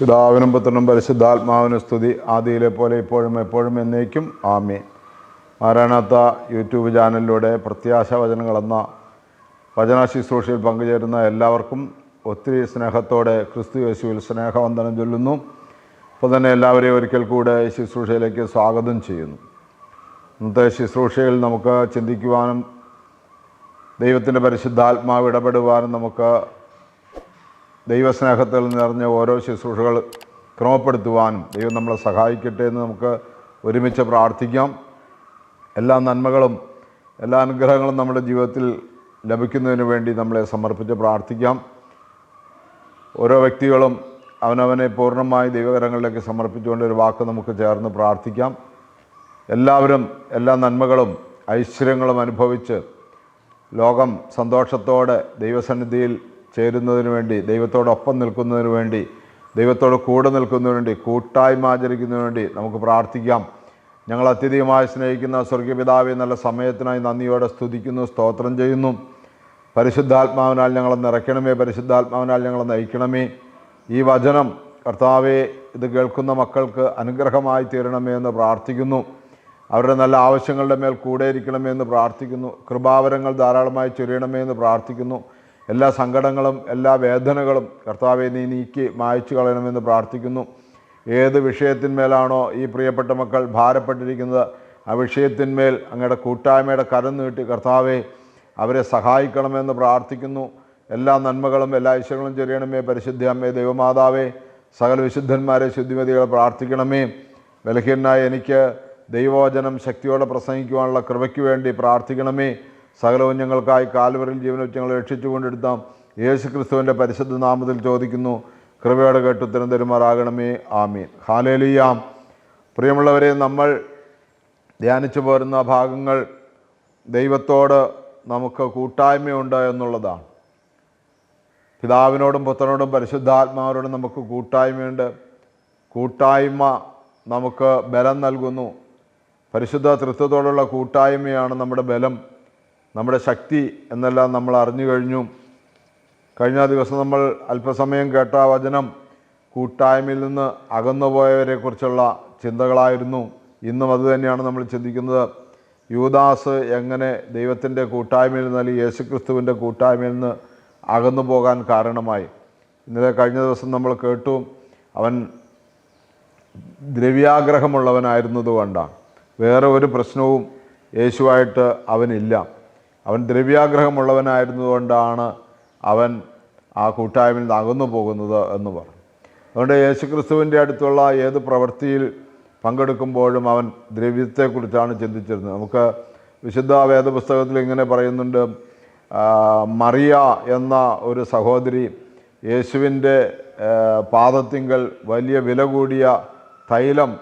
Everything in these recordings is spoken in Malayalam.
പിതാവിനും പുത്രനും പരിശുദ്ധാത്മാവിനും സ്തുതി. ആദിയിലെ പോലെ ഇപ്പോഴും എപ്പോഴും എന്നേക്കും. ആമേ മാരാണാത്ത യൂട്യൂബ് ചാനലിലൂടെ പ്രത്യാശ വചനങ്ങളെന്ന വചന ശുശ്രൂഷയിൽ പങ്കുചേരുന്ന എല്ലാവർക്കും ഒത്തിരി സ്നേഹത്തോടെ ക്രിസ്തു യേശുവിൽ സ്നേഹവന്ദനം ചൊല്ലുന്നു. അപ്പോൾ തന്നെ എല്ലാവരെയും ഒരിക്കൽ കൂടെ ശുശ്രൂഷയിലേക്ക് സ്വാഗതം ചെയ്യുന്നു. ഇന്നത്തെ ശുശ്രൂഷയിൽ നമുക്ക് ചിന്തിക്കുവാനും ദൈവത്തിന്റെ പരിശുദ്ധാത്മാവ് ഇടപെടുവാനും നമുക്ക് ദൈവസ്നേഹത്തിൽ നിറഞ്ഞ ഓരോ ശുശ്രൂഷകൾ ക്രമപ്പെടുത്തുവാനും ദൈവം നമ്മളെ സഹായിക്കട്ടെ എന്ന് നമുക്ക് ഒരുമിച്ച് പ്രാർത്ഥിക്കാം. എല്ലാ നന്മകളും എല്ലാ അനുഗ്രഹങ്ങളും നമ്മുടെ ജീവിതത്തിൽ ലഭിക്കുന്നതിന് വേണ്ടി നമ്മളെ സമർപ്പിച്ച് പ്രാർത്ഥിക്കാം. ഓരോ വ്യക്തികളും അവനവനെ പൂർണമായി ദൈവകരങ്ങളിലേക്ക് സമർപ്പിച്ചുകൊണ്ട് ഒരു വാക്ക് നമുക്ക് ചേർന്ന് പ്രാർത്ഥിക്കാം. എല്ലാവരും എല്ലാ നന്മകളും ഐശ്വര്യങ്ങളും അനുഭവിച്ച് ലോകം സന്തോഷത്തോടെ ദൈവസന്നിധിയിൽ ചേരുന്നതിന് വേണ്ടി ദൈവത്തോടൊപ്പം നിൽക്കുന്നതിന് വേണ്ടി ദൈവത്തോട് കൂടെ നിൽക്കുന്നതിന് വേണ്ടി കൂട്ടായ്മ ആചരിക്കുന്നതിന് വേണ്ടി നമുക്ക് പ്രാർത്ഥിക്കാം. ഞങ്ങൾ അത്യധികമായി സ്നേഹിക്കുന്ന സ്വർഗീയപിതാവെ നല്ല സമയത്തിനായി നന്ദിയോടെ സ്തുതിക്കുന്നു സ്തോത്രം ചെയ്യുന്നു. പരിശുദ്ധാത്മാവിനാൽ ഞങ്ങളെ നിറയ്ക്കണമേ പരിശുദ്ധാത്മാവിനാൽ ഞങ്ങളെ നയിക്കണമേ. ഈ വചനം കർത്താവെ ഇത് കേൾക്കുന്ന മക്കൾക്ക് അനുഗ്രഹമായി തീരണമേ എന്ന് പ്രാർത്ഥിക്കുന്നു. അവരുടെ നല്ല ആവശ്യങ്ങളുടെ മേൽ കൂടെ ഇരിക്കണമേ എന്ന് പ്രാർത്ഥിക്കുന്നു. കൃപാവരങ്ങൾ ധാരാളമായി ചൊരിയണമേ എന്ന് പ്രാർത്ഥിക്കുന്നു. എല്ലാ സങ്കടങ്ങളും എല്ലാ വേദനകളും കർത്താവെ നീ നീക്കി മായച്ചു കളയണമെന്ന് പ്രാർത്ഥിക്കുന്നു. ഏത് വിഷയത്തിന്മേലാണോ ഈ പ്രിയപ്പെട്ട മക്കൾ ഭാരപ്പെട്ടിരിക്കുന്നത് ആ വിഷയത്തിന്മേൽ അങ്ങയുടെ കൂട്ടായ്മയുടെ കരം നീട്ടി കർത്താവെ അവരെ സഹായിക്കണമെന്ന് പ്രാർത്ഥിക്കുന്നു. എല്ലാ നന്മകളും എല്ലാ ഐശ്വര്യങ്ങളും ചെറിയണമേ പരിശുദ്ധ അമ്മേ ദൈവമാതാവേ സകല വിശുദ്ധന്മാരെ ശുദ്ധിമതികളെ പ്രാർത്ഥിക്കണമേ. ബലഹീനായ എനിക്ക് ദൈവവചനം ശക്തിയോടെ പ്രസംഗിക്കുവാനുള്ള കൃപയ്ക്ക് വേണ്ടി പ്രാർത്ഥിക്കണമേ. സകലവും ഞങ്ങൾക്കായി കാൽവറിൽ ജീവൻ ഞങ്ങളെ രക്ഷിച്ചുകൊണ്ടെടുത്താം. യേശു ക്രിസ്തുവിന്റെ പരിശുദ്ധ നാമത്തിൽ ചോദിക്കുന്നു. കൃപയോടെ കേട്ട് ഉത്തരം തരുമാറാകണമേ. ആമീൻ. ഹാലേലിയാം. പ്രിയമുള്ളവരെ നമ്മൾ ധ്യാനിച്ചു പോരുന്ന ഭാഗങ്ങൾ ദൈവത്തോട് നമുക്ക് കൂട്ടായ്മയുണ്ട് എന്നുള്ളതാണ്. പിതാവിനോടും പുത്രനോടും പരിശുദ്ധാത്മാവിനോടും നമുക്ക് കൂട്ടായ്മയുണ്ട്. കൂട്ടായ്മ നമുക്ക് ബലം നൽകുന്നു. പരിശുദ്ധ തൃത്വത്തോടുള്ള കൂട്ടായ്മയാണ് നമ്മുടെ ബലം. നമ്മുടെ ശക്തി എന്നെല്ലാം നമ്മൾ അറിഞ്ഞു കഴിഞ്ഞു. കഴിഞ്ഞ ദിവസം നമ്മൾ അല്പസമയം കേട്ട വചനം കൂട്ടായ്മയിൽ നിന്ന് അകന്നുപോയവരെക്കുറിച്ചുള്ള ചിന്തകളായിരുന്നു. ഇന്നും അതുതന്നെയാണ് നമ്മൾ ചിന്തിക്കുന്നത്. യൂദാസ് എങ്ങനെ ദൈവത്തിന്റെ കൂട്ടായ്മയിൽ നിന്ന് അല്ലെങ്കിൽ യേശുക്രിസ്തുവിന്റെ കൂട്ടായ്മയിൽ നിന്ന് അകന്നു പോകാൻ കാരണമായി. ഇന്നലെ കഴിഞ്ഞ ദിവസം നമ്മൾ കേട്ടു അവൻ ദ്രവ്യാഗ്രഹമുള്ളവനായിരുന്നതുകൊണ്ടാണ് വേറെ ഒരു പ്രശ്നവും യേശുവായിട്ട് അവനില്ല. അവൻ ദ്രവ്യാഗ്രഹമുള്ളവനായിരുന്നതുകൊണ്ടാണ് അവൻ ആ കൂട്ടായ്മയിൽ നിന്ന് അകന്നു പോകുന്നത് എന്ന് പറഞ്ഞു. അതുകൊണ്ട് യേശുക്രിസ്തുവിന്റെ അടുത്തുള്ള ഏത് പ്രവൃത്തിയിൽ പങ്കെടുക്കുമ്പോഴും അവൻ ദ്രവ്യത്തെക്കുറിച്ചാണ് ചിന്തിച്ചിരുന്നത്. നമുക്ക് വിശുദ്ധ വേദപുസ്തകത്തിൽ ഇങ്ങനെ പറയുന്നുണ്ട് മറിയ എന്ന ഒരു സഹോദരി യേശുവിന്റെ പാദത്തിങ്കൽ വലിയ വില കൂടിയ തൈലം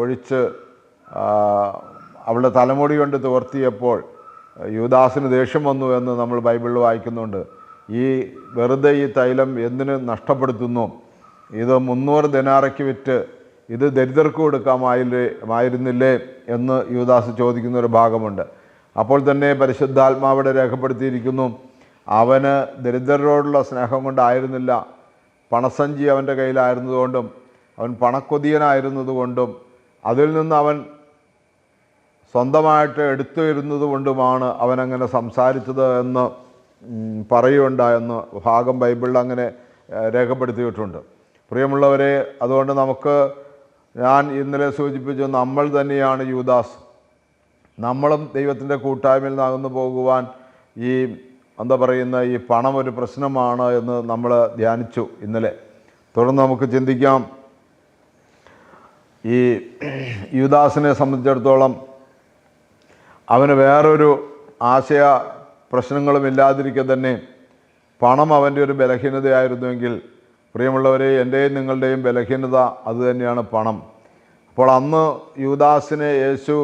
ഒഴിച്ച് അവളുടെ തലമുടി കൊണ്ട് തുവർത്തിയപ്പോൾ യുദാസിന് ദേഷ്യം വന്നു എന്ന് നമ്മൾ ബൈബിളിൽ വായിക്കുന്നുണ്ട്. ഈ വെറുതെ ഈ തൈലം എന്തിനു നഷ്ടപ്പെടുത്തുന്നു? ഇത് മുന്നൂറ് ദിനാറയ്ക്ക് വിറ്റ് ഇത് ദരിദ്രർക്ക് കൊടുക്കാമായില്ലേ ആയിരുന്നില്ലേ എന്ന് യുവദാസ് ചോദിക്കുന്ന ഒരു ഭാഗമുണ്ട്. അപ്പോൾ തന്നെ പരിശുദ്ധാത്മാവിടെ രേഖപ്പെടുത്തിയിരിക്കുന്നു അവന് ദരിദ്രരോടുള്ള സ്നേഹം കൊണ്ടായിരുന്നില്ല. പണസഞ്ചി അവന്റെ കയ്യിലായിരുന്നതുകൊണ്ടും അവൻ പണക്കൊതിയനായിരുന്നതുകൊണ്ടും അതിൽ നിന്ന് അവൻ സ്വന്തമായിട്ട് എടുത്തു വരുന്നത് കൊണ്ടുമാണ് അവനങ്ങനെ സംസാരിച്ചത് എന്ന് പറയുകയുണ്ടായെന്ന് ഭാഗം ബൈബിളിൽ അങ്ങനെ രേഖപ്പെടുത്തിയിട്ടുണ്ട്. പ്രിയമുള്ളവരെ അതുകൊണ്ട് നമുക്ക് ഞാൻ ഇന്നലെ സൂചിപ്പിച്ചു നമ്മൾ തന്നെയാണ് യൂദാസ്. നമ്മളും ദൈവത്തിന്റെ കൂട്ടായ്മയിൽ നിന്നകന്നു പോകുവാൻ ഈ എന്താ പറയുന്ന ഈ പണം ഒരു പ്രശ്നമാണ് എന്ന് നമ്മൾ ധ്യാനിച്ചു ഇന്നലെ. തുടർന്ന് നമുക്ക് ചിന്തിക്കാം. ഈ യുദാസിനെ സംബന്ധിച്ചിടത്തോളം അവന് വേറൊരു ആശയ പ്രശ്നങ്ങളും ഇല്ലാതിരിക്കെ തന്നെ പണം അവന്റെ ഒരു ബലഹീനതയായിരുന്നുവെങ്കിൽ പ്രിയമുള്ളവരെ എന്റെയും നിങ്ങളുടെയും ബലഹീനത അതുതന്നെയാണ് പണം. അപ്പോൾ അന്ന് യുദാസിനെ യേശു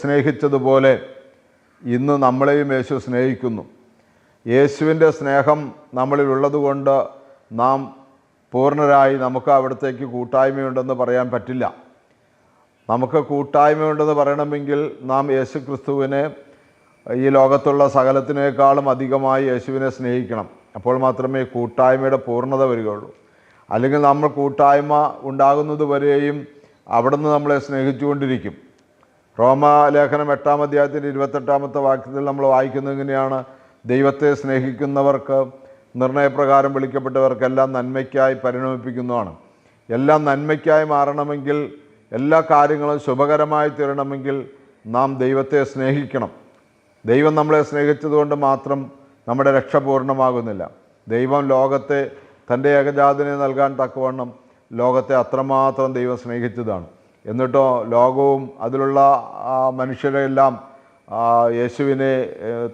സ്നേഹിച്ചതുപോലെ ഇന്ന് നമ്മളെയും യേശു സ്നേഹിക്കുന്നു. യേശുവിന്റെ സ്നേഹം നമ്മളിൽ ഉള്ളതുകൊണ്ട് നാം പൂർണരായി നമുക്ക് അവിടത്തേക്ക് കൂട്ടായ്മയുണ്ടെന്ന് പറയാൻ പറ്റില്ല. നമുക്ക് കൂട്ടായ്മയുണ്ടെന്ന് പറയണമെങ്കിൽ നാം യേശു ക്രിസ്തുവിനെ ഈ ലോകത്തുള്ള സകലത്തിനേക്കാളും അധികമായി യേശുവിനെ സ്നേഹിക്കണം. അപ്പോൾ മാത്രമേ കൂട്ടായ്മയുടെ പൂർണത വരികയുള്ളൂ. അല്ലെങ്കിൽ നമ്മൾ കൂട്ടായ്മ ഉണ്ടാകുന്നത് വരെയും അവിടുന്ന് നമ്മളെ സ്നേഹിച്ചുകൊണ്ടിരിക്കും. റോമാലേഖനം എട്ടാം അധ്യായത്തിന്റെ ഇരുപത്തെട്ടാമത്തെ വാക്യത്തിൽ നമ്മൾ വായിക്കുന്നത് എങ്ങനെയാണ് ദൈവത്തെ സ്നേഹിക്കുന്നവർക്ക് നിർണയപ്രകാരം വിളിക്കപ്പെട്ടവർക്കെല്ലാം നന്മയ്ക്കായി പരിണമിപ്പിക്കുന്നതാണ്. എല്ലാം നന്മയ്ക്കായി മാറണമെങ്കിൽ എല്ലാ കാര്യങ്ങളും ശുഭകരമായി തീരണമെങ്കിൽ നാം ദൈവത്തെ സ്നേഹിക്കണം. ദൈവം നമ്മളെ സ്നേഹിച്ചതുകൊണ്ട് മാത്രം നമ്മുടെ രക്ഷ പൂർണമാകുന്നില്ല. ദൈവം ലോകത്തെ തന്റെ ഏകജാതിനെ നൽകാൻ തക്കവണ്ണം ലോകത്തെ അത്രമാത്രം ദൈവം സ്നേഹിച്ചതാണ്. എന്നിട്ടോ ലോകവും അതിലുള്ള മനുഷ്യരെല്ലാം യേശുവിനെ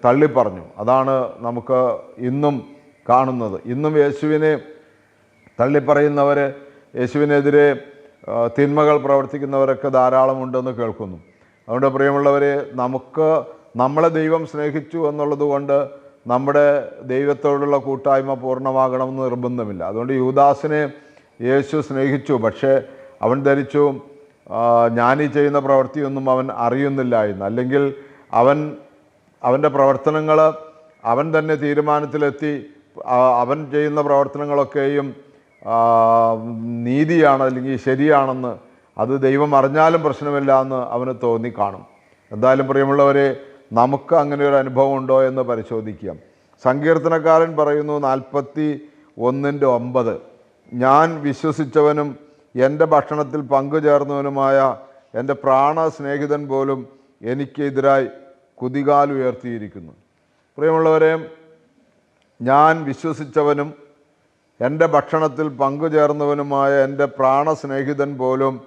തള്ളിപ്പറഞ്ഞു. അതാണ് നമുക്ക് ഇന്നും കാണുന്നത്. ഇന്നും യേശുവിനെ തള്ളിപ്പറയുന്നവർ യേശുവിനെതിരെ തിന്മകൾ പ്രവർത്തിക്കുന്നവരൊക്കെ ധാരാളമുണ്ടെന്ന് കേൾക്കുന്നു. അതുകൊണ്ട് പ്രിയമുള്ളവരെ നമുക്ക് നമ്മളെ ദൈവം സ്നേഹിച്ചു എന്നുള്ളത് കൊണ്ട് നമ്മുടെ ദൈവത്തോടുള്ള കൂട്ടായ്മ പൂർണമാകണമെന്ന് നിർബന്ധമില്ല. അതുകൊണ്ട് യൂദാസിനെ യേശു സ്നേഹിച്ചു പക്ഷേ അവൻ ധരിച്ചു. ഞാനീ ചെയ്യുന്ന പ്രവൃത്തിയൊന്നും അവൻ അറിയുന്നില്ല എന്ന്. അല്ലെങ്കിൽ അവൻ അവന്റെ പ്രവർത്തനങ്ങൾ അവൻ തന്നെ തീരുമാനത്തിലെത്തി അവൻ ചെയ്യുന്ന പ്രവർത്തനങ്ങളൊക്കെയും നീതിയാണ് അല്ലെങ്കിൽ ശരിയാണെന്ന് അത് ദൈവം അറിഞ്ഞാലും പ്രശ്നമില്ല എന്ന് അവന് തോന്നി കാണും. എന്തായാലും പ്രിയമുള്ളവരെ നമുക്ക് അങ്ങനെ ഒരു അനുഭവം ഉണ്ടോ എന്ന് പരിശോധിക്കാം. സങ്കീർത്തനക്കാരൻ പറയുന്നു നാൽപ്പത്തി ഒന്നിന്റെ ഒമ്പത്. ഞാൻ വിശ്വസിച്ചവനും എന്റെ ഭക്ഷണത്തിൽ പങ്കുചേർന്നവനുമായ എന്റെ പ്രാണ സ്നേഹിതൻ പോലും എനിക്കെതിരായി കുതികാലുയർത്തിയിരിക്കുന്നു പ്രിയമുള്ളവരെ ഞാൻ വിശ്വസിച്ചവനും എന്റെ ഭക്ഷണത്തിൽ പങ്കുചേർന്നവനുമായ എന്റെ പ്രാണസ്നേഹിതൻ പോലും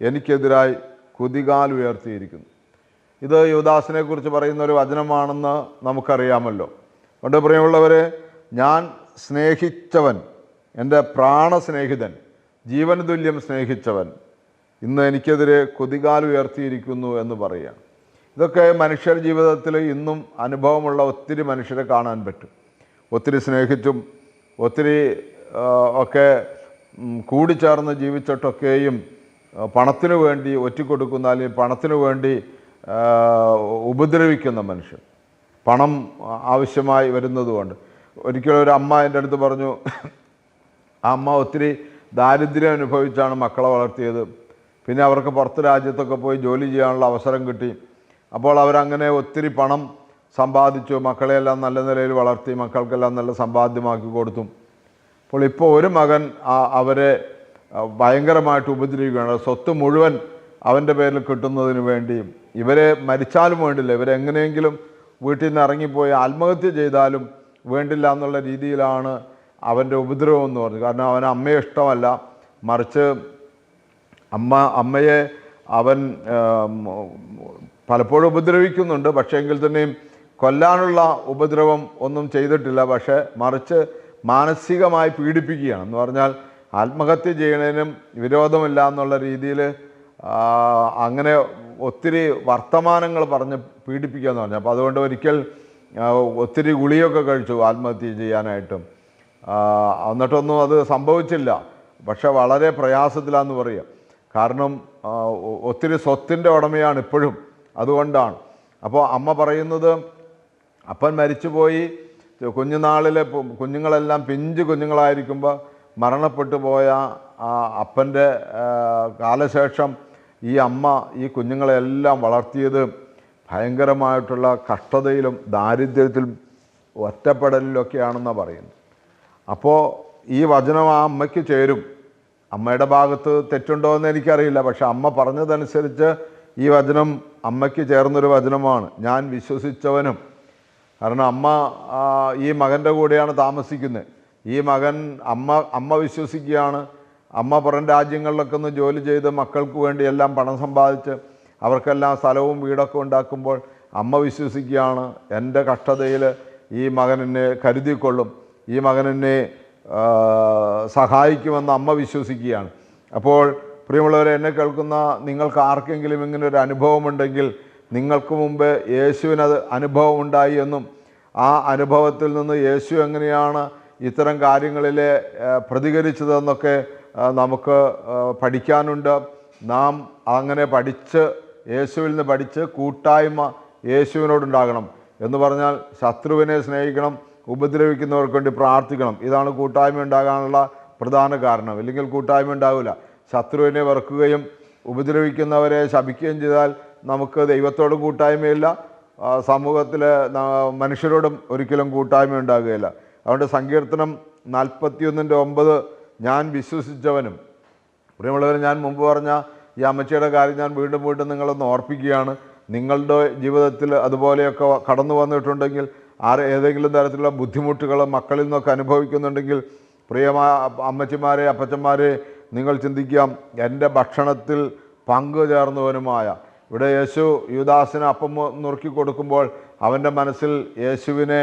എനിക്കെതിരായി കുതികാൽ ഉയർത്തിയിരിക്കുന്നു. ഇത് യുവദാസിനെ കുറിച്ച് പറയുന്ന ഒരു വചനമാണെന്ന് നമുക്കറിയാമല്ലോ. അതുകൊണ്ട് പ്രിയമുള്ളവരെ ഞാൻ സ്നേഹിച്ചവൻ എന്റെ പ്രാണസ്നേഹിതൻ ജീവൻ തുല്യം സ്നേഹിച്ചവൻ ഇന്ന് എനിക്കെതിരെ കുതികാൽ ഉയർത്തിയിരിക്കുന്നു എന്ന് പറയുക ഇതൊക്കെ മനുഷ്യർ ജീവിതത്തിൽ ഇന്നും അനുഭവമുള്ള ഒത്തിരി മനുഷ്യരെ കാണാൻ പറ്റും. ഒത്തിരി സ്നേഹിച്ചും ഒത്തിരി ഒക്കെ കൂടിച്ചേർന്ന് ജീവിച്ചിട്ടൊക്കെയും പണത്തിനു വേണ്ടി ഒറ്റിക്കൊടുക്കുന്ന അല്ലെങ്കിൽ പണത്തിനു വേണ്ടി ഉപദ്രവിക്കുന്ന മനുഷ്യൻ. പണം ആവശ്യമായി വരുന്നതുകൊണ്ട്. ഒരിക്കലും ഒരു അമ്മ എന്റെ അടുത്ത് പറഞ്ഞു ആ അമ്മ ഒത്തിരി ദാരിദ്ര്യം അനുഭവിച്ചാണ് മക്കളെ വളർത്തിയത്. പിന്നെ അവർക്ക് പുറത്ത് രാജ്യത്തൊക്കെ പോയി ജോലി ചെയ്യാനുള്ള അവസരം കിട്ടി. അപ്പോൾ അവരങ്ങനെ ഒത്തിരി പണം സമ്പാദിച്ചു മക്കളെയെല്ലാം നല്ല നിലയിൽ വളർത്തി മക്കൾക്കെല്ലാം നല്ല സമ്പാദ്യമാക്കി കൊടുത്തു. അപ്പോൾ ഇപ്പോൾ ഒരു മകൻ അവരെ ഭയങ്കരമായിട്ട് ഉപദ്രവിക്കുകയാണ്. സ്വത്ത് മുഴുവൻ അവന്റെ പേരിൽ കിട്ടുന്നതിന് വേണ്ടിയും ഇവരെ മരിച്ചാലും വേണ്ടില്ല. ഇവരെങ്ങനെയെങ്കിലും വീട്ടിൽ നിന്ന് ഇറങ്ങിപ്പോയി ആത്മഹത്യ ചെയ്താലും വേണ്ടില്ല എന്നുള്ള രീതിയിലാണ് അവന്റെ ഉപദ്രവം എന്ന് പറഞ്ഞു കാരണം അവൻ അമ്മയെ ഇഷ്ടമല്ല. മറിച്ച് അമ്മ അമ്മയെ അവൻ പലപ്പോഴും ഉപദ്രവിക്കുന്നുണ്ട്. പക്ഷേ എങ്കിൽ തന്നെയും കൊല്ലാനുള്ള ഉപദ്രവം ഒന്നും ചെയ്തിട്ടില്ല. പക്ഷേ മറിച്ച് മാനസികമായി പീഡിപ്പിക്കുകയാണ്. എന്ന് പറഞ്ഞാൽ ആത്മഹത്യ ചെയ്യണതിനും വിരോധമില്ല എന്നുള്ള രീതിയിൽ അങ്ങനെ ഒത്തിരി വർത്തമാനങ്ങൾ പറഞ്ഞ് പീഡിപ്പിക്കുക എന്ന് പറഞ്ഞു. അപ്പോൾ അതുകൊണ്ട് ഒരിക്കൽ ഒത്തിരി ഗുളിയൊക്കെ കഴിച്ചു ആത്മഹത്യ ചെയ്യാനായിട്ടും. എന്നിട്ടൊന്നും അത് സംഭവിച്ചില്ല. പക്ഷെ വളരെ പ്രയാസത്തിലാന്ന് പറയുക കാരണം ഒത്തിരി സ്വത്തിന്റെ ഉടമയാണ് ഇപ്പോഴും. അതുകൊണ്ടാണ്. അപ്പോൾ അമ്മ പറയുന്നത് അപ്പൻ മരിച്ചുപോയി കുഞ്ഞുനാളിലെ കുഞ്ഞുങ്ങളെല്ലാം പിഞ്ച് കുഞ്ഞുങ്ങളായിരിക്കുമ്പോൾ മരണപ്പെട്ടു പോയ ആ അപ്പന്റെ കാലശേഷം ഈ അമ്മ ഈ കുഞ്ഞുങ്ങളെല്ലാം വളർത്തിയത് ഭയങ്കരമായിട്ടുള്ള കഷ്ടതയിലും ദാരിദ്ര്യത്തിലും ഒറ്റപ്പെടലിലൊക്കെയാണെന്നാണ് പറയുന്നത്. അപ്പോൾ ഈ വചനം ആ അമ്മയ്ക്ക് ചേരും. അമ്മയുടെ ഭാഗത്ത് തെറ്റുണ്ടോ എന്ന് എനിക്കറിയില്ല പക്ഷെ അമ്മ പറഞ്ഞതനുസരിച്ച് ഈ വചനം അമ്മയ്ക്ക് ചേർന്നൊരു വചനമാണ്. ഞാൻ വിശ്വസിച്ചവനും കാരണം അമ്മ ഈ മകന്റെ കൂടെയാണ് താമസിക്കുന്നത്. ഈ മകൻ അമ്മ അമ്മ വിശ്വസിക്കുകയാണ്. അമ്മ പുറം രാജ്യങ്ങളിലൊക്കെ ഒന്ന് ജോലി ചെയ്ത് മക്കൾക്ക് വേണ്ടി എല്ലാം പണം സമ്പാദിച്ച് അവർക്കെല്ലാം സ്ഥലവും വീടൊക്കെ ഉണ്ടാക്കുമ്പോൾ അമ്മ വിശ്വസിക്കുകയാണ്. എന്റെ കഷ്ടതയിൽ ഈ മകനെന്നെ കരുതിക്കൊള്ളും. ഈ മകനെന്നെ സഹായിക്കുമെന്ന് അമ്മ വിശ്വസിക്കുകയാണ്. അപ്പോൾ പ്രിയമുള്ളവരെ എന്നെ കേൾക്കുന്ന നിങ്ങൾക്ക് ആർക്കെങ്കിലും ഇങ്ങനെ ഒരു അനുഭവമുണ്ടെങ്കിൽ നിങ്ങൾക്ക് മുമ്പ് യേശുവിനത് അനുഭവം ഉണ്ടായി എന്നും ആ അനുഭവത്തിൽ നിന്ന് യേശു എങ്ങനെയാണ് ഇത്തരം കാര്യങ്ങളിൽ പ്രതികരിച്ചതെന്നൊക്കെ നമുക്ക് പഠിക്കാനുണ്ട്. നാം അങ്ങനെ പഠിച്ച് യേശുവിൽ നിന്ന് പഠിച്ച് കൂട്ടായ്മ യേശുവിനോടുണ്ടാകണം എന്ന് പറഞ്ഞാൽ ശത്രുവിനെ സ്നേഹിക്കണം ഉപദ്രവിക്കുന്നവർക്ക് വേണ്ടി പ്രാർത്ഥിക്കണം. ഇതാണ് കൂട്ടായ്മ ഉണ്ടാകാനുള്ള പ്രധാന കാരണം. ഇല്ലെങ്കിൽ കൂട്ടായ്മ ഉണ്ടാവില്ല. ശത്രുവിനെ വെറുക്കുകയും ഉപദ്രവിക്കുന്നവരെ ശപിക്കുകയും ചെയ്താൽ നമുക്ക് ദൈവത്തോട് കൂട്ടായ്മയില്ല. സമൂഹത്തിൽ മനുഷ്യരോടും ഒരിക്കലും കൂട്ടായ്മ ഉണ്ടാകുകയില്ല. അതുകൊണ്ട് സങ്കീർത്തനം നാൽപ്പത്തിയൊന്നിന്റെ ഒമ്പത് ഞാൻ വിശ്വസിച്ചവനും. പ്രിയമുള്ളവർ ഞാൻ മുമ്പ് പറഞ്ഞ ഈ അമ്മച്ചിയുടെ കാര്യം ഞാൻ വീണ്ടും വീണ്ടും നിങ്ങളൊന്ന് ഓർപ്പിക്കുകയാണ്. നിങ്ങളുടെ ജീവിതത്തിൽ അതുപോലെയൊക്കെ കടന്നു വന്നിട്ടുണ്ടെങ്കിൽ ആരെ ഏതെങ്കിലും തരത്തിലുള്ള ബുദ്ധിമുട്ടുകൾ മക്കളിൽ നിന്നൊക്കെ അനുഭവിക്കുന്നുണ്ടെങ്കിൽ പ്രിയമായ അമ്മച്ചിമാരെ അപ്പച്ചന്മാരെ നിങ്ങൾ ചിന്തിക്കാം എന്റെ ഭക്ഷണത്തിൽ പങ്കു ചേർന്നവനുമായ ഇവിടെ യേശു യുദാസിന് അപ്പം നുറുക്കി കൊടുക്കുമ്പോൾ അവന്റെ മനസ്സിൽ യേശുവിനെ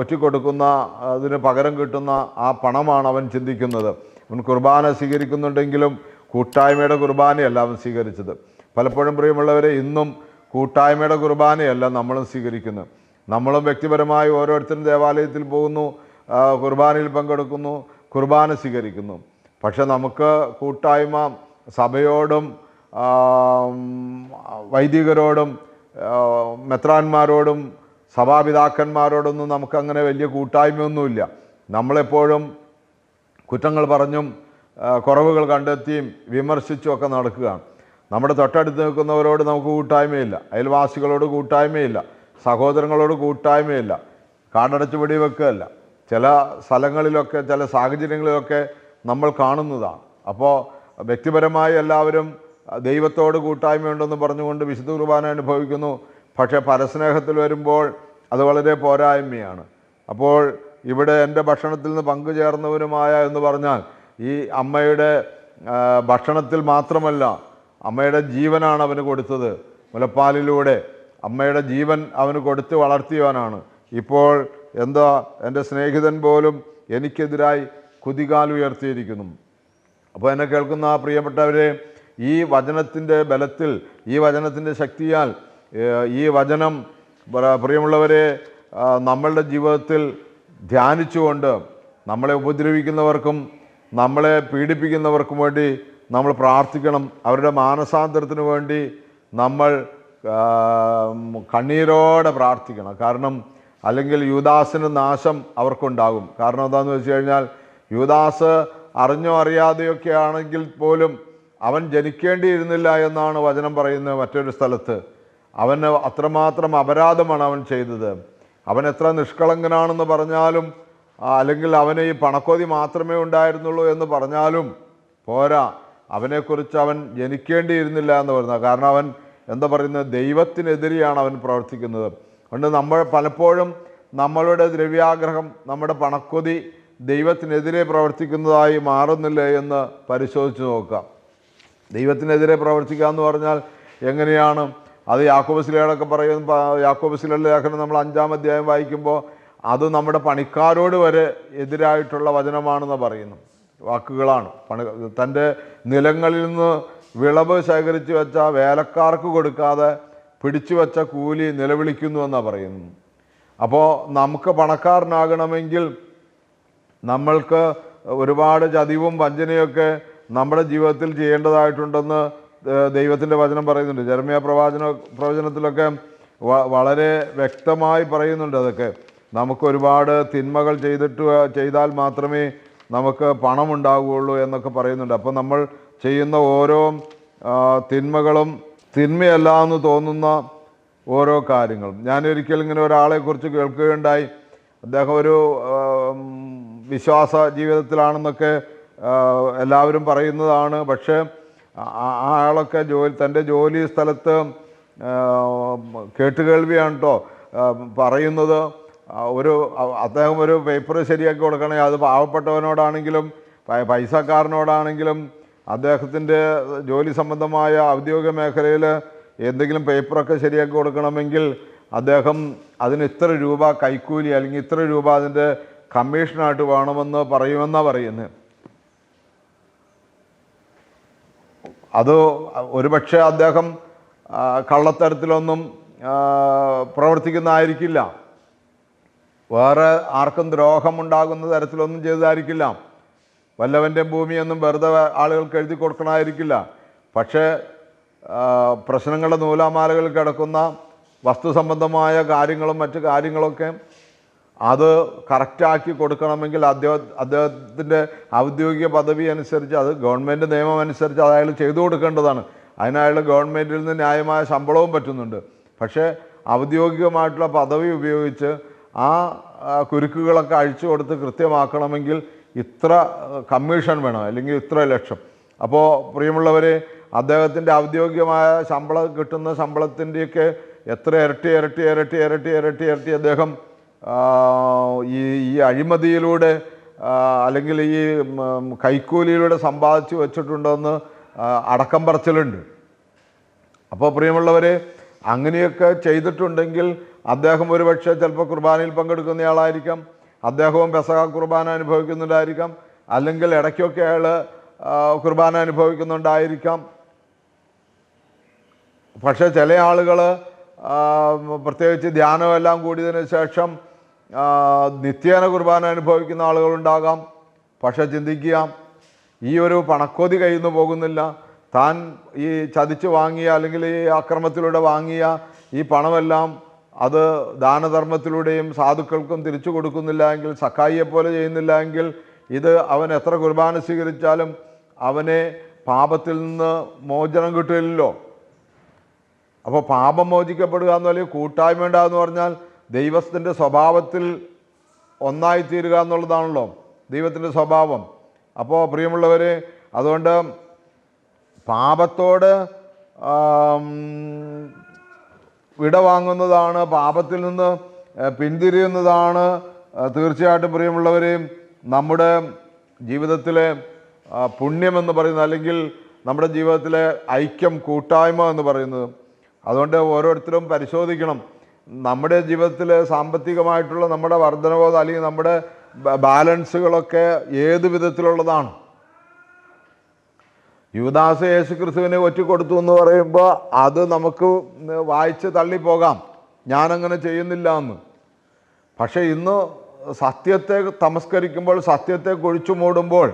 ഒറ്റിക്കൊടുക്കുന്ന അതിന് പകരം കിട്ടുന്ന ആ പണമാണ് അവൻ ചിന്തിക്കുന്നത്. അവൻ കുർബാന സ്വീകരിക്കുന്നുണ്ടെങ്കിലും കൂട്ടായ്മയുടെ കുർബാനയല്ല അവൻ സ്വീകരിച്ചത്. പലപ്പോഴും പ്രിയമുള്ളവരെ ഇന്നും കൂട്ടായ്മയുടെ കുർബാനയല്ല നമ്മളും സ്വീകരിക്കുന്നത്. നമ്മളും വ്യക്തിപരമായി ഓരോരുത്തരും ദേവാലയത്തിൽ പോകുന്നു കുർബാനയിൽ പങ്കെടുക്കുന്നു കുർബാന സ്വീകരിക്കുന്നു. പക്ഷെ നമുക്ക് കൂട്ടായ്മ സഭയോടും വൈദികരോടും മെത്രാന്മാരോടും സഭാപിതാക്കന്മാരോടൊന്നും നമുക്കങ്ങനെ വലിയ കൂട്ടായ്മയൊന്നുമില്ല. നമ്മളെപ്പോഴും കുറ്റങ്ങൾ പറഞ്ഞും കുറവുകൾ കണ്ടെത്തിയും വിമർശിച്ചും ഒക്കെ നടക്കുകയാണ്. നമ്മുടെ തൊട്ടടുത്ത് നിൽക്കുന്നവരോട് നമുക്ക് കൂട്ടായ്മയില്ല. അയൽവാസികളോട് കൂട്ടായ്മയില്ല. സഹോദരങ്ങളോട് കൂട്ടായ്മയില്ല. കാടടച്ച് വെടിവെക്കുകയല്ല. ചില സ്ഥലങ്ങളിലൊക്കെ ചില സാഹചര്യങ്ങളിലൊക്കെ നമ്മൾ കാണുന്നതാണ്. അപ്പോൾ വ്യക്തിപരമായി എല്ലാവരും ദൈവത്തോട് കൂട്ടായ്മയുണ്ടെന്ന് പറഞ്ഞുകൊണ്ട് വിശുദ്ധ കുർബാന അനുഭവിക്കുന്നു. പക്ഷേ പരസ്നേഹത്തിൽ വരുമ്പോൾ അത് വളരെ പോരായ്മയാണ്. അപ്പോൾ ഇവിടെ എന്റെ ഭക്ഷണത്തിൽ നിന്ന് പങ്കുചേർന്നവരുമായ എന്ന് പറഞ്ഞാൽ ഈ അമ്മയുടെ ഭക്ഷണത്തിൽ മാത്രമല്ല അമ്മയുടെ ജീവനാണ് അവന് കൊടുത്തത്. മുലപ്പാലിലൂടെ അമ്മയുടെ ജീവൻ അവന് കൊടുത്ത് വളർത്തിയവനാണ്. ഇപ്പോൾ എന്താ എന്റെ സ്നേഹിതൻ പോലും എനിക്കെതിരായി കുതികാലുയർത്തിയിരിക്കുന്നു അപ്പോൾ എന്നെ കേൾക്കുന്ന പ്രിയപ്പെട്ടവരെ ഈ വചനത്തിന്റെ ബലത്തിൽ ഈ വചനത്തിന്റെ ശക്തിയാൽ ഈ വചനം പ്രിയമുള്ളവരെ നമ്മളുടെ ജീവിതത്തിൽ ധ്യാനിച്ചുകൊണ്ട് നമ്മളെ ഉപദ്രവിക്കുന്നവർക്കും നമ്മളെ പീഡിപ്പിക്കുന്നവർക്കും വേണ്ടി നമ്മൾ പ്രാർത്ഥിക്കണം. അവരുടെ മാനസാന്തരത്തിന് വേണ്ടി നമ്മൾ കണ്ണീരോടെ പ്രാർത്ഥിക്കണം. കാരണം അല്ലെങ്കിൽ യുദാസിന് നാശം അവർക്കുണ്ടാകും. കാരണം എന്താണെന്ന് വെച്ച് കഴിഞ്ഞാൽ യുദാസ് അറിഞ്ഞോ അറിയാതെയൊക്കെ ആണെങ്കിൽ പോലും അവൻ ജനിക്കേണ്ടിയിരുന്നില്ല എന്നാണ് വചനം പറയുന്നത് മറ്റൊരു സ്ഥലത്ത്. അവന് അത്രമാത്രം അപരാധമാണ് അവൻ ചെയ്തത്. അവൻ എത്ര നിഷ്കളങ്കനാണെന്ന് പറഞ്ഞാലും അല്ലെങ്കിൽ അവന് ഈ പണക്കൊതി മാത്രമേ ഉണ്ടായിരുന്നുള്ളൂ എന്ന് പറഞ്ഞാലും പോരാ. അവനെക്കുറിച്ച് അവൻ ജനിക്കേണ്ടിയിരുന്നില്ല എന്ന് പറയുന്നത് കാരണം അവൻ എന്താ പറയുന്നത്? ദൈവത്തിനെതിരെയാണ് അവൻ പ്രവർത്തിക്കുന്നത്. അതുകൊണ്ട് നമ്മൾ പലപ്പോഴും നമ്മളുടെ ദ്രവ്യാഗ്രഹം നമ്മുടെ പണക്കൊതി ദൈവത്തിനെതിരെ പ്രവർത്തിക്കുന്നതായി മാറുന്നില്ലേ എന്ന് പരിശോധിച്ച് നോക്കാം. ദൈവത്തിനെതിരെ പ്രവർത്തിക്കുക എന്ന് പറഞ്ഞാൽ എങ്ങനെയാണ്? അത് യാക്കോബസിലേടൊക്കെ പറയും യാക്കോബസിലുള്ള ലേഖനം നമ്മൾ അഞ്ചാം അധ്യായം വായിക്കുമ്പോൾ അത് നമ്മുടെ പണിക്കാരോട് വരെ എതിരായിട്ടുള്ള വചനമാണെന്ന് പറയുന്നു. വാക്കുകളാണ്. പണി തന്റെ നിലങ്ങളിൽ നിന്ന് വിളവ് ശേഖരിച്ചു വെച്ച വേലക്കാർക്ക് കൊടുക്കാതെ പിടിച്ചു വെച്ച കൂലി നിലവിളിക്കുന്നു എന്നാണ് പറയുന്നു. അപ്പോൾ നമുക്ക് പണക്കാരനാകണമെങ്കിൽ നമ്മൾക്ക് ഒരുപാട് ചതിവും വഞ്ചനയൊക്കെ നമ്മുടെ ജീവിതത്തിൽ ചെയ്യേണ്ടതായിട്ടുണ്ടെന്ന് ദൈവത്തിന്റെ വചനം പറയുന്നുണ്ട്. ജർമ്മിയ പ്രവാചന പ്രവചനത്തിലൊക്കെ വളരെ വ്യക്തമായി പറയുന്നുണ്ട് അതൊക്കെ. നമുക്ക് ഒരുപാട് തിന്മകൾ ചെയ്തിട്ട് ചെയ്താൽ മാത്രമേ നമുക്ക് പണം ഉണ്ടാവുകയുള്ളൂ എന്നൊക്കെ പറയുന്നുണ്ട്. അപ്പോൾ നമ്മൾ ചെയ്യുന്ന ഓരോ തിന്മകളും തിന്മയല്ല എന്ന് തോന്നുന്ന ഓരോ കാര്യങ്ങളും. ഞാൻ ഒരിക്കൽ ഇങ്ങനെ ഒരാളെക്കുറിച്ച് കേൾക്കുകയുണ്ടായി. അദ്ദേഹം ഒരു വിശ്വാസ ജീവിതത്തിലാണെന്നൊക്കെ എല്ലാവരും പറയുന്നതാണ്. പക്ഷേ ആളൊക്കെ ജോലി തന്റെ ജോലി സ്ഥലത്ത് കേട്ടുകേൾവിയാണ് കേട്ടോ പറയുന്നത്. ഒരു അദ്ദേഹം ഒരു പേപ്പർ ശരിയാക്കി കൊടുക്കണേ അത് പാവപ്പെട്ടവനോടാണെങ്കിലും പൈസക്കാരനോടാണെങ്കിലും അദ്ദേഹത്തിന്റെ ജോലി സംബന്ധമായ ഔദ്യോഗിക മേഖലയിൽ എന്തെങ്കിലും പേപ്പറൊക്കെ ശരിയാക്കി കൊടുക്കണമെങ്കിൽ അദ്ദേഹം അതിന് ഇത്ര രൂപ കൈക്കൂലി അല്ലെങ്കിൽ ഇത്ര രൂപ അതിന്റെ കമ്മീഷനായിട്ട് വേണമെന്ന് പറയുമെന്നാണ് പറയുന്നത്. അത് ഒരുപക്ഷെ അദ്ദേഹം കള്ളത്തരത്തിലൊന്നും പ്രവർത്തിക്കുന്നതായിരിക്കില്ല. വേറെ ആർക്കും ദ്രോഹമുണ്ടാകുന്ന തരത്തിലൊന്നും ചെയ്തതായിരിക്കില്ല. വല്ലവന്റെ ഭൂമിയൊന്നും വെറുതെ ആളുകൾക്ക് എഴുതി കൊടുക്കണമായിരിക്കില്ല പക്ഷേ പ്രശ്നങ്ങളുടെ നൂലാമാലകളിൽ കിടക്കുന്ന വസ്തു സംബന്ധമായ കാര്യങ്ങളും മറ്റു കാര്യങ്ങളൊക്കെ അത് കറക്റ്റാക്കി കൊടുക്കണമെങ്കിൽ അദ്ദേഹം അദ്ദേഹത്തിന്റെ ഔദ്യോഗിക പദവി അനുസരിച്ച് അത് ഗവൺമെന്റ് നിയമം അനുസരിച്ച് അത് അയാൾ ചെയ്തു കൊടുക്കേണ്ടതാണ്. അതിനയാൾ ഗവൺമെന്റിൽ നിന്ന് ന്യായമായ ശമ്പളവും പറ്റുന്നുണ്ട്. പക്ഷേ ഔദ്യോഗികമായിട്ടുള്ള പദവി ഉപയോഗിച്ച് ആ കുരുക്കുകളൊക്കെ അഴിച്ചു കൊടുത്ത് കൃത്യമാക്കണമെങ്കിൽ ഇത്ര കമ്മീഷൻ വേണം അല്ലെങ്കിൽ ഇത്ര ലക്ഷം. അപ്പോൾ പ്രിയമുള്ളവരെ അദ്ദേഹത്തിന്റെ ഔദ്യോഗികമായ ശമ്പളം കിട്ടുന്ന ശമ്പളത്തിന്റെയൊക്കെ എത്ര ഇരട്ടി ഇരട്ടി ഇരട്ടി ഇരട്ടി ഇരട്ടി ഇരട്ടി അദ്ദേഹം ഈ ഈ അഴിമതിയിലൂടെ അല്ലെങ്കിൽ ഈ കൈക്കൂലിയിലൂടെ സമ്പാദിച്ചു വെച്ചിട്ടുണ്ടെന്ന് അടക്കം പറച്ചിലുണ്ട്. അപ്പോൾ പ്രിയമുള്ളവരെ അങ്ങനെയൊക്കെ ചെയ്തിട്ടുണ്ടെങ്കിൽ അദ്ദേഹം ഒരുപക്ഷെ ചിലപ്പോൾ കുർബാനയിൽ പങ്കെടുക്കുന്നയാളായിരിക്കാം അദ്ദേഹവും പെസക കുർബാന അനുഭവിക്കുന്നുണ്ടായിരിക്കാം അല്ലെങ്കിൽ ഇടയ്ക്കൊക്കെ അയാൾ കുർബാന അനുഭവിക്കുന്നുണ്ടായിരിക്കാം. പക്ഷേ ചില ആളുകൾ പ്രത്യേകിച്ച് ധ്യാനമെല്ലാം കൂടിയതിന് ശേഷം നിത്യേന കുർബാന അനുഭവിക്കുന്ന ആളുകളുണ്ടാകാം. പക്ഷെ ചിന്തിക്കുക ഈ ഒരു പണക്കോതി കയ്യിൽ നിന്ന് പോകുന്നില്ല. താൻ ഈ ചതിച്ച് വാങ്ങിയ അല്ലെങ്കിൽ ഈ അക്രമത്തിലൂടെ വാങ്ങിയ ഈ പണമെല്ലാം അത് ദാനധർമ്മത്തിലൂടെയും സാധുക്കൾക്കും തിരിച്ചു കൊടുക്കുന്നില്ല എങ്കിൽ സഖായിയെ പോലെ ചെയ്യുന്നില്ല എങ്കിൽ ഇത് അവൻ എത്ര കുർബാന സ്വീകരിച്ചാലും അവനെ പാപത്തിൽ നിന്ന് മോചനം കിട്ടില്ലല്ലോ. അപ്പോൾ പാപം മോചിക്കപ്പെടുക എന്ന് അല്ലെങ്കിൽ കൂട്ടായ്മ ഉണ്ടാകുന്നു പറഞ്ഞാൽ ദൈവത്തിന്റെ സ്വഭാവത്തിൽ ഒന്നായിത്തീരുക എന്നുള്ളതാണല്ലോ ദൈവത്തിന്റെ സ്വഭാവം. അപ്പോൾ പ്രിയമുള്ളവർ അതുകൊണ്ട് പാപത്തോട് വിടവാങ്ങുന്നതാണ് പാപത്തിൽ നിന്ന് പിന്തിരിയുന്നതാണ്. തീർച്ചയായിട്ടും പ്രിയമുള്ളവരെയും നമ്മുടെ ജീവിതത്തിലെ പുണ്യമെന്ന് പറയുന്നത് അല്ലെങ്കിൽ നമ്മുടെ ജീവിതത്തിലെ ഐക്യം കൂട്ടായ്മ എന്ന് പറയുന്നത്. അതുകൊണ്ട് ഓരോരുത്തരും പരിശോധിക്കണം. നമ്മുടെ ജീവിതത്തിൽ സാമ്പത്തികമായിട്ടുള്ള നമ്മുടെ വർധനവോ അല്ലെങ്കിൽ നമ്മുടെ ബാലൻസുകളൊക്കെ ഏത് വിധത്തിലുള്ളതാണ്? യുവദാസ യേശു ക്രിസ്തുവിനെ കൊടുത്തു എന്ന് പറയുമ്പോൾ അത് നമുക്ക് വായിച്ച് തള്ളിപ്പോകാം. ഞാനങ്ങനെ ചെയ്യുന്നില്ല എന്ന് പക്ഷേ ഇന്ന് സത്യത്തെ തമസ്കരിക്കുമ്പോൾ സത്യത്തെ കുഴിച്ചു മൂടുമ്പോൾ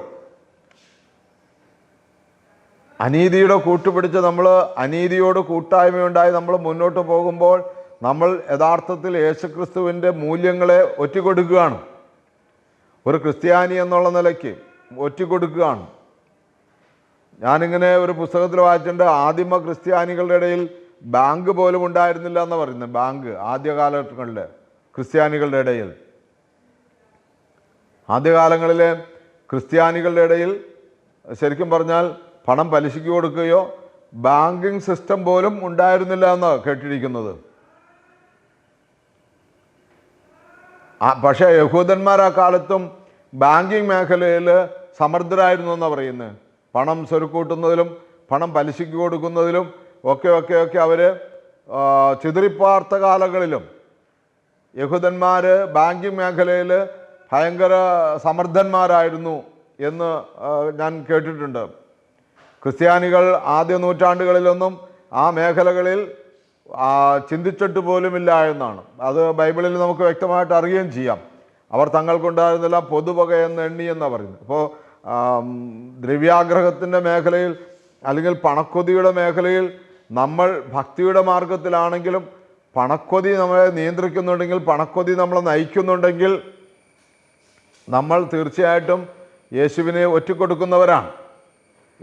അനീതിയുടെ കൂട്ടുപിടിച്ച് നമ്മൾ അനീതിയോട് കൂട്ടായ്മയുണ്ടായി നമ്മൾ മുന്നോട്ട് പോകുമ്പോൾ നമ്മൾ യഥാർത്ഥത്തിൽ യേശുക്രിസ്തുവിന്റെ മൂല്യങ്ങളെ ഒറ്റിക്കൊടുക്കുകയാണ് ഒരു ക്രിസ്ത്യാനി എന്നുള്ള നിലയ്ക്ക് ഒറ്റിക്കൊടുക്കുകയാണ് ഞാനിങ്ങനെ ഒരു പുസ്തകത്തിൽ വായിച്ചിട്ടുണ്ട് ആദിമ ക്രിസ്ത്യാനികളുടെ ഇടയിൽ ബാങ്ക് പോലും ഉണ്ടായിരുന്നില്ല എന്ന് പറയുന്നത്. ബാങ്ക് ആദ്യ കാലഘട്ടങ്ങളിൽ ക്രിസ്ത്യാനികളുടെ ഇടയിൽ. ആദ്യകാലങ്ങളിലെ ക്രിസ്ത്യാനികളുടെ ഇടയിൽ ശരിക്കും പറഞ്ഞാൽ പണം പലിശയ്ക്ക് കൊടുക്കുകയോ ബാങ്കിങ് സിസ്റ്റം പോലും ഉണ്ടായിരുന്നില്ല എന്ന് കേട്ടിരിക്കുന്നത്. ആ പക്ഷേ യഹൂദന്മാർ ആ കാലത്തും ബാങ്കിങ് മേഖലയിൽ സമർത്ഥരായിരുന്നു എന്നാണ് പറയുന്നത് പണം സ്വരുക്കൂട്ടുന്നതിലും പണം പലിശയ്ക്ക് കൊടുക്കുന്നതിലും ഒക്കെ ഒക്കെ ഒക്കെ അവർ ചിതറിപ്പാർത്ത കാലങ്ങളിലും യഹൂദന്മാർ ബാങ്കിങ് മേഖലയിൽ ഭയങ്കര സമർത്ഥന്മാരായിരുന്നു എന്ന് ഞാൻ കേട്ടിട്ടുണ്ട്. ക്രിസ്ത്യാനികൾ ആദ്യ നൂറ്റാണ്ടുകളിലൊന്നും ആ മേഖലകളിൽ ചിന്തിച്ചിട്ട് പോലുമില്ല എന്നാണ്. അത് ബൈബിളിൽ നമുക്ക് വ്യക്തമായിട്ട് അറിയുകയും ചെയ്യാം. അവർ തങ്ങൾക്കുണ്ടായിരുന്നില്ല പൊതുവക എന്ന് എണ്ണി എന്നാണ് പറയുന്നത്. അപ്പോൾ ദ്രവ്യാഗ്രഹത്തിന്റെ മേഖലയിൽ അല്ലെങ്കിൽ പണക്കൊതിയുടെ മേഖലയിൽ നമ്മൾ ഭക്തിയുടെ മാർഗത്തിലാണെങ്കിലും പണക്കൊതി നമ്മളെ നിയന്ത്രിക്കുന്നുണ്ടെങ്കിൽ പണക്കൊതി നമ്മളെ നയിക്കുന്നുണ്ടെങ്കിൽ നമ്മൾ തീർച്ചയായിട്ടും യേശുവിനെ ഒറ്റിക്കൊടുക്കുന്നവരാണ്.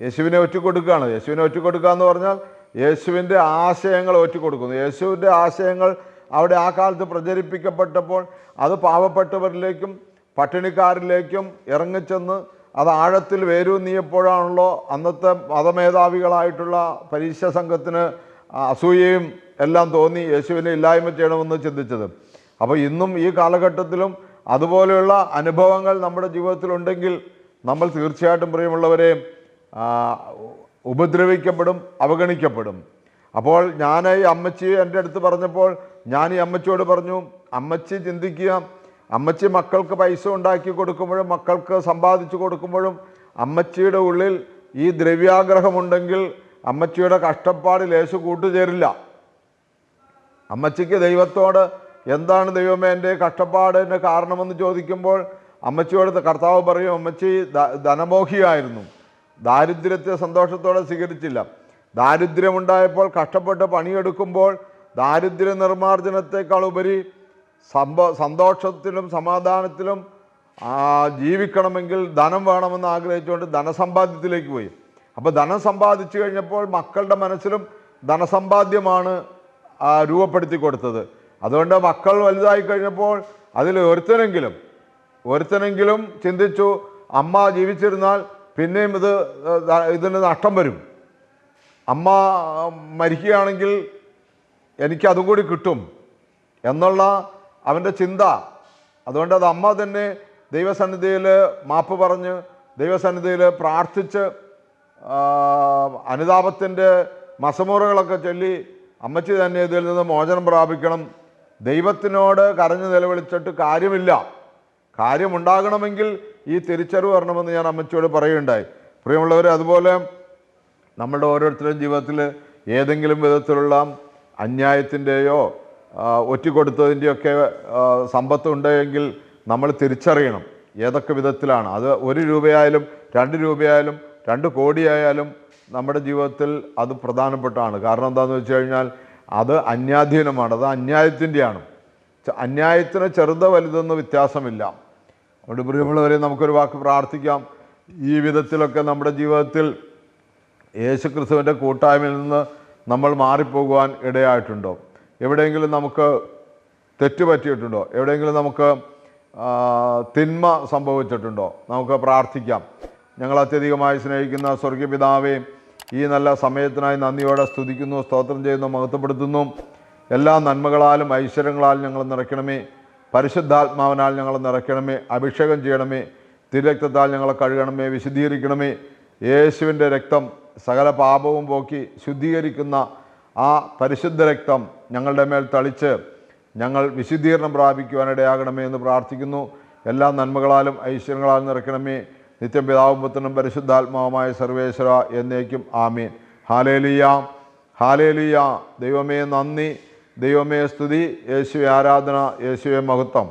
യേശുവിനെ ഒറ്റക്കൊടുക്കുകയാണ്. യേശുവിനെ ഒറ്റക്കൊടുക്കുക എന്ന് പറഞ്ഞാൽ യേശുവിന്റെ ആശയങ്ങൾ ഒറ്റിക്കൊടുക്കുന്നു. യേശുവിന്റെ ആശയങ്ങൾ അവിടെ ആ കാലത്ത് പ്രചരിപ്പിക്കപ്പെട്ടപ്പോൾ അത് പാവപ്പെട്ടവരിലേക്കും പട്ടിണിക്കാരിലേക്കും ഇറങ്ങിച്ചെന്ന് അത് ആഴത്തിൽ വേരൂന്നിയപ്പോഴാണല്ലോ അന്നത്തെ മതമേധാവികളായിട്ടുള്ള പരീക്ഷ സംഘത്തിന് അസൂയയും എല്ലാം തോന്നി യേശുവിനെ ഇല്ലായ്മ ചെയ്യണമെന്ന് ചിന്തിച്ചത്. അപ്പോൾ ഇന്നും ഈ കാലഘട്ടത്തിലും അതുപോലെയുള്ള അനുഭവങ്ങൾ നമ്മുടെ ജീവിതത്തിലുണ്ടെങ്കിൽ നമ്മൾ തീർച്ചയായിട്ടും പ്രിയമുള്ളവരെ ഉപദ്രവിക്കപ്പെടും അവഗണിക്കപ്പെടും. അപ്പോൾ ഞാൻ ഈ അമ്മച്ചി എന്റെ അടുത്ത് പറഞ്ഞപ്പോൾ ഞാൻ ഈ അമ്മച്ചിയോട് പറഞ്ഞു അമ്മച്ചി ചിന്തിക്കുക. അമ്മച്ചി മക്കൾക്ക് പൈസ ഉണ്ടാക്കി കൊടുക്കുമ്പോഴും മക്കൾക്ക് സമ്പാദിച്ചു കൊടുക്കുമ്പോഴും അമ്മച്ചിയുടെ ഉള്ളിൽ ഈ ദ്രവ്യാഗ്രഹമുണ്ടെങ്കിൽ അമ്മച്ചിയുടെ കഷ്ടപ്പാട് ലേശു കൂട്ടുചേരില്ല. അമ്മച്ചിക്ക് ദൈവത്തോട് എന്താണ് ദൈവമേ എന്റെ കഷ്ടപ്പാടിന്റെ കാരണമെന്ന് ചോദിക്കുമ്പോൾ അമ്മച്ചിയോട് കർത്താവ് പറയും അമ്മച്ചി ധനമോഹിയായിരുന്നു. ദാരിദ്ര്യത്തെ സന്തോഷത്തോടെ സ്വീകരിച്ചില്ല. ദാരിദ്ര്യമുണ്ടായപ്പോൾ കഷ്ടപ്പെട്ട് പണിയെടുക്കുമ്പോൾ ദാരിദ്ര്യ നിർമ്മാർജനത്തെക്കാൾ ഉപരി സമ്പ സന്തോഷത്തിലും സമാധാനത്തിലും ജീവിക്കണമെങ്കിൽ ധനം വേണമെന്ന് ആഗ്രഹിച്ചുകൊണ്ട് ധനസമ്പാദ്യത്തിലേക്ക് പോയി. അപ്പോൾ ധനം സമ്പാദിച്ചു കഴിഞ്ഞപ്പോൾ മക്കളുടെ മനസ്സിലും ധനസമ്പാദ്യമാണ് രൂപപ്പെടുത്തി കൊടുത്തത്. അതുകൊണ്ട് മക്കൾ വലുതായി കഴിഞ്ഞപ്പോൾ അതിൽ ഒരുത്തനെങ്കിലും ഒരുത്തനെങ്കിലും ചിന്തിച്ചു അമ്മ ജീവിച്ചിരുന്നാൽ പിന്നെയും ഇത് ഇതിന് നഷ്ടം വരും. അമ്മ മരിക്കുകയാണെങ്കിൽ എനിക്ക് അതും കൂടി കിട്ടും എന്നുള്ള അവന്റെ ചിന്ത. അതുകൊണ്ട് അത് അമ്മ തന്നെ ദൈവസന്നിധിയിൽ മാപ്പ് പറഞ്ഞ് ദൈവസന്നിധിയിൽ പ്രാർത്ഥിച്ച് അനുതാപത്തിന്റെ മസമുറകളൊക്കെ ചൊല്ലി അമ്മച്ചി തന്നെ ഇതിൽ നിന്ന് മോചനം പ്രാപിക്കണം. ദൈവത്തിനോട് കരഞ്ഞു നിലവിളിച്ചിട്ട് കാര്യമില്ല. കാര്യമുണ്ടാകണമെങ്കിൽ ഈ തിരിച്ചറിവ് വരണമെന്ന് ഞാൻ അമ്മച്ചിയോട് പറയുകയുണ്ടായി. പ്രിയമുള്ളവർ അതുപോലെ നമ്മളുടെ ഓരോരുത്തരുടെയും ജീവിതത്തിൽ ഏതെങ്കിലും വിധത്തിലുള്ള അന്യായത്തിന്റെയോ ഒറ്റിക്കൊടുത്തതിന്റെയൊക്കെ സമ്പത്ത് ഉണ്ടെങ്കിൽ നമ്മൾ തിരിച്ചറിയണം ഏതൊക്കെ വിധത്തിലാണ്. അത് ഒരു രൂപയായാലും രണ്ട് രൂപയായാലും രണ്ട് കോടിയായാലും നമ്മുടെ ജീവിതത്തിൽ അത് പ്രധാനപ്പെട്ടാണ്. കാരണം എന്താണെന്ന് വെച്ച് കഴിഞ്ഞാൽ അത് അന്യാധീനമാണ് അത് അന്യായത്തിന്റെയാണ്. അന്യായത്തിന് ചെറുത് വലുതെന്ന് വ്യത്യാസമില്ല. അതുകൊണ്ട് പ്രിയമുള്ളവരെ നമുക്കൊരു വാക്ക് പ്രാർത്ഥിക്കാം. ഈ വിധത്തിലൊക്കെ നമ്മുടെ ജീവിതത്തിൽ യേശു ക്രിസ്തുവിന്റെ കൂട്ടായ്മയിൽ നിന്ന് നമ്മൾ മാറിപ്പോകുവാൻ ഇടയായിട്ടുണ്ടോ? എവിടെയെങ്കിലും നമുക്ക് തെറ്റ് പറ്റിയിട്ടുണ്ടോ? എവിടെയെങ്കിലും നമുക്ക് തിന്മ സംഭവിച്ചിട്ടുണ്ടോ? നമുക്ക് പ്രാർത്ഥിക്കാം. ഞങ്ങൾ അത്യധികമായി സ്നേഹിക്കുന്ന സ്വർഗീയ പിതാവേ ഈ നല്ല സമയത്തിനായി നന്ദിയോടെ സ്തുതിക്കുന്നു സ്തോത്രം ചെയ്യുന്നു മഹത്വപ്പെടുത്തുന്നു. എല്ലാ നന്മകളാലും ഐശ്വര്യങ്ങളാലും ഞങ്ങൾ നിറയ്ക്കണമേ. പരിശുദ്ധാത്മാവിനാൽ ഞങ്ങൾ നിറയ്ക്കണമേ. അഭിഷേകം ചെയ്യണമേ. തിരക്തത്താൽ ഞങ്ങളെ കഴുകണമേ. വിശുദ്ധീകരിക്കണമേ. യേശുവിന്റെ രക്തം സകല പാപവും പോക്കി ശുദ്ധീകരിക്കുന്ന ആ പരിശുദ്ധ രക്തം ഞങ്ങളുടെ മേൽ തളിച്ച് ഞങ്ങൾ വിശുദ്ധീകരണം പ്രാപിക്കുവാനിടയാകണമേ എന്ന് പ്രാർത്ഥിക്കുന്നു. എല്ലാ നന്മകളാലും ഐശ്വര്യങ്ങളാലും നിറയ്ക്കണമേ. നിത്യം പിതാവും പുത്രനും പരിശുദ്ധാത്മാവുമായ സർവേശ്വര എന്നേക്കും ആമീൻ. ഹാലേലിയ. ഹാലേലിയ. ദൈവമേ നന്ദി. ദൈവമേ സ്തുതി യേശുവെ ആരാധന യേശുവെ മഹത്വം.